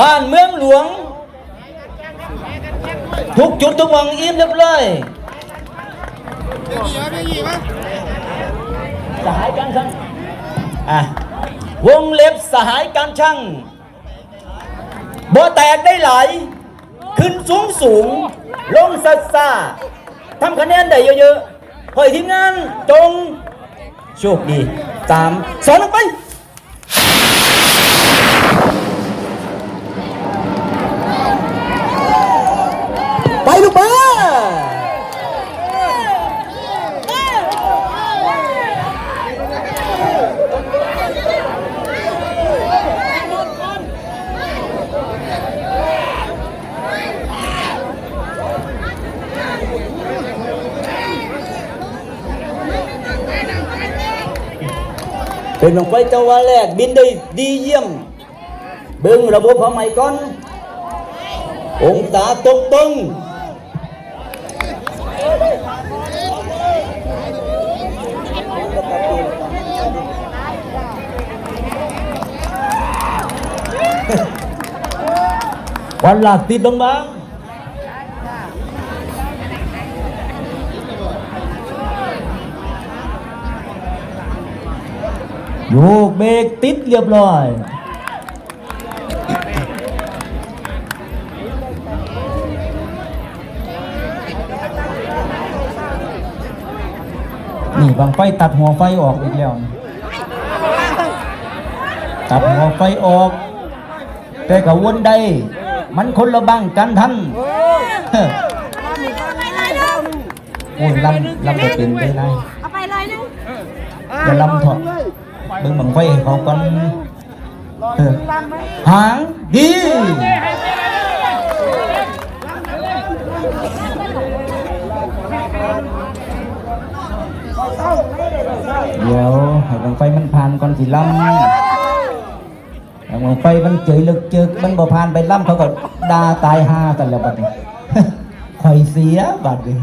บ้านเมืองหลวง ทุกจุดทุกหมองอิ่มเรียบร้อยสหายการช่างอะวงเล็บสหายการช่างบ่แตกได้หลายขึ้นสูงสูง ลงสัซาทำคะแนนได้เยอะๆเฮ้ยทีมงานจงโชคดีสามสองลงไปลูกมา เป็นลงไปเจ้าว่าแรกบินได้ดีเยี่ยม เบิ่งระบบขอใหม่ก่อน องศาตรงตรงวันหลักติดลงบ้าง โยกเบรกติดเรียบร้อยนี่บางไฟตัดหัวไฟออกอีกแล้วนี่ตัดหัวไฟออก แต่กับวนได้มันคนละบังกันทันเฮ้อโอ้ยลำลำบ่เป็นได้นายเอาไปเลยนึงอย่าลำเถอะเบิ่งบังไฟให้เขากันเออหางดีเดี๋ยวให้บังไฟมันผ่านก่อนสิลำเอามองไปมันเจยลึกเจอมันบ่ผ่านไปล่ำเขาก็ด่าตายห้ากันแล้วบัดนี้ข่อยเสียบัดนี้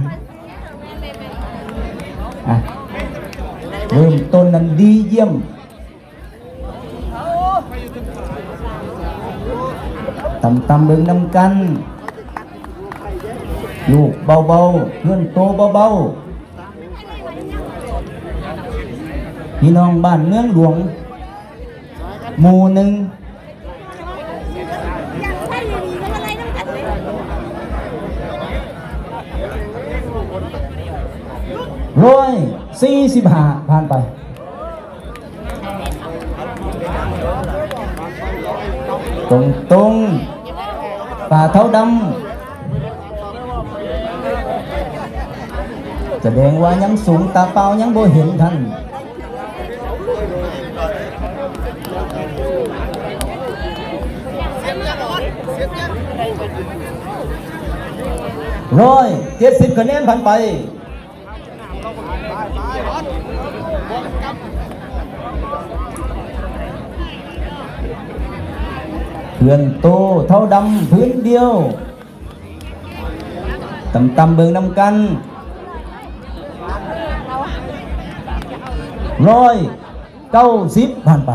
อะเริ่มต้นนั้นดีเยี่ยม ตำตำเบิ่งนำกัน ลูกเบาๆเพื่อนโตเบาๆพี่น้องบ้านเมืองหลวงหมู่หนึ่งยังใช่อยู่ดีก็อะไรน้ำกัดเลยร้อยสี่สิบห้าผ่านไปตรงตรง ป่าเท้าดำแสดงว่ายังสูงตาเปล่ายังบ่เห็นท่านร้อยเจ็ดสิบคะแนนผ่านไป เพื่อนโตเท่าดำพื้นเดียวตำตำเบิงนำกันร้อยเก้าสิบผ่านไป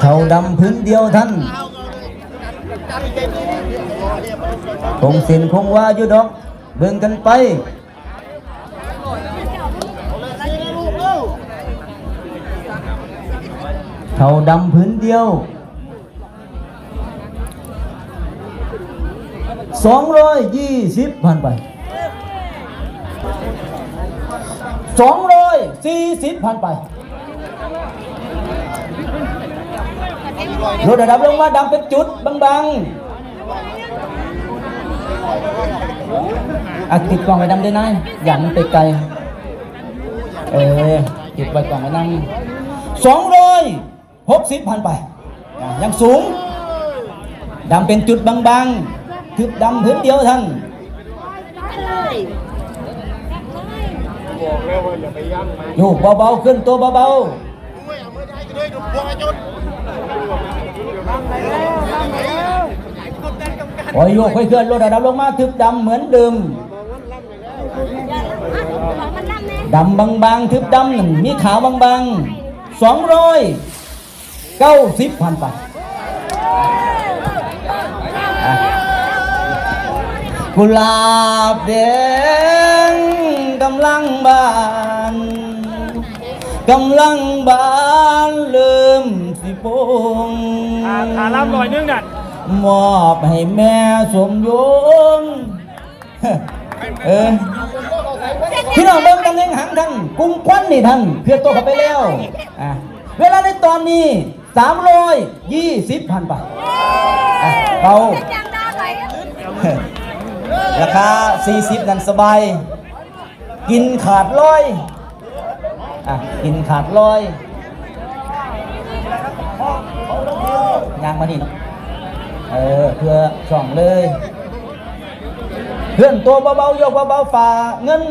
เท่าดำพื้นเดียวท่านคงสินคงว่าอยู่ดอก เบิ่งกันไป เท่าดำพื้นเดียวสองร้อยยี่สิบผ่านไปสองร้อยสี่สิบผ่านไปรถระดับลงมาดำเป็นจุดบางๆอักติดกล่องไว้ดำได้นายอย่ามันไปไกล เออติดไว้กล่องไว้นั่งสองร้อย หกสิบพันไปอะยังสูงดำเป็นจุดบางๆทึบดำพื้นเดียวท่านเลยอยู่เบาๆขึ้นตัวเบาๆโอ้ยโยกค่อยเคลื่อนรถระดับลงมาทึบดำเหมือนเดิมของมันดำแน่ดำบางๆทึบดำนั่นมีขาวบางๆสองร้อย เก้าสิบพันไปอะกุหลาบแดงกำลังบานกำลังบานเริ่มสิโปงขาขาล่ำลอยนึงน่ะมอบให้แม่สมยงเออพี่น้องเบิ่งตำแหน่งหางท่านกุ้งควันนี่ท่านเพื่อตัวเข้าไปแล้วอะเวลาในตอนนี้ 320พันบาทอะเบาจะจังดาไหลราคา40นั่นสบาย กินขาดร้อยอะกินขาดร้อยยางมานี่เนาะเออเพื่อช่องเลยเพื่อนตัวเบาๆโยกเบาๆฝ่าเงิน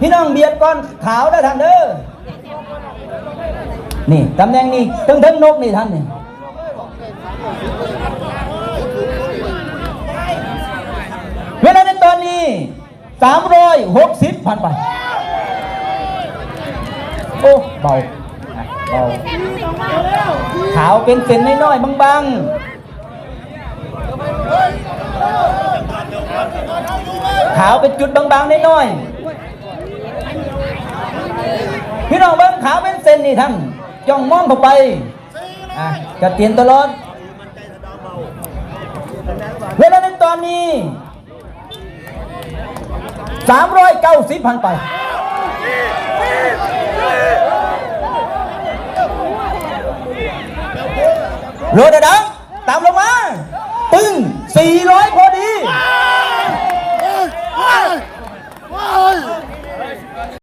พี่น้องเบียดก่อนขาวได้อท่านเด้อ นี่ตำแหน่งนี้ถึงถึงนกนี่ท่านนี่เวลาในตอนนี้360พันไป โอ้เบาเบาขาวเป็นเส้นน้อยๆบางๆขาวเป็นจุดบางๆน้อยๆพี่น้องเบิ้งขาวเป็นเส้นนี่ท่าน จ้องมองเข้าไปอะจะเตียนตลอด เวลาในตอนนี้ 390พันไปโรด